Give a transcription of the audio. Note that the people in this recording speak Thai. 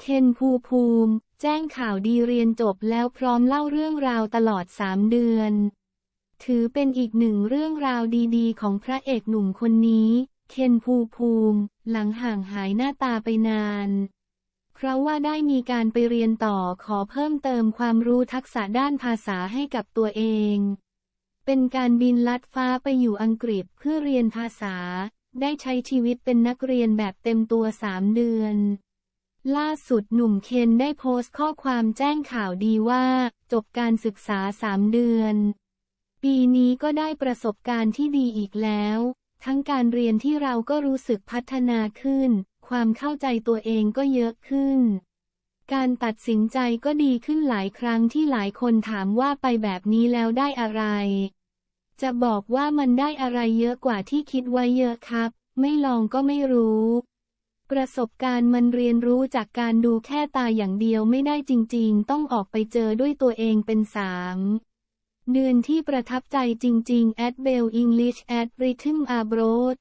เคนภูภูมิ แจ้งข่าวดีเรียนจบแล้วพร้อมเล่าเรื่องราวตลอด3เดือน ถือเป็นอีกหนึ่งเรื่องราวดีๆ ของพระเอกหนุ่มคนนี้ เคนภูภูมิ หลังห่างหายหน้าตาไปนาน เพราะว่าได้มีการไปเรียนต่อขอเพิ่มเติมความรู้ทักษะด้านภาษาให้กับตัวเอง เป็นการบินลัดฟ้าไปอยู่อังกฤษเพื่อเรียนภาษา ได้ใช้ชีวิตเป็นนักเรียนแบบเต็มตัวสามเดือน ล่าสุดหนุ่มเคนได้โพสต์ข้อความแจ้งข่าวดีว่า จบการศึกษาสามเดือน ปีนี้ก็ได้ประสบการณ์ที่ดีอีกแล้ว ทั้งการเรียนที่เราก็รู้สึกพัฒนาขึ้น ความเข้าใจตัวเองก็เยอะขึ้น การตัดสินใจก็ดีขึ้นหลายครั้งที่หลายคนถามว่าไปแบบนี้แล้วได้อะไร จะบอกว่ามันได้อะไรเยอะกว่าที่คิดไว้เยอะครับ ไม่ลองก็ไม่รู้ ประสบการณ์มันเรียนรู้จากการดูแค่ตาอย่างเดียวไม่ได้จริงๆ ต้องออกไปเจอด้วยตัวเองเป็นสามเดือนที่ประทับใจจริงๆ at Bell English at Rhythm Abroad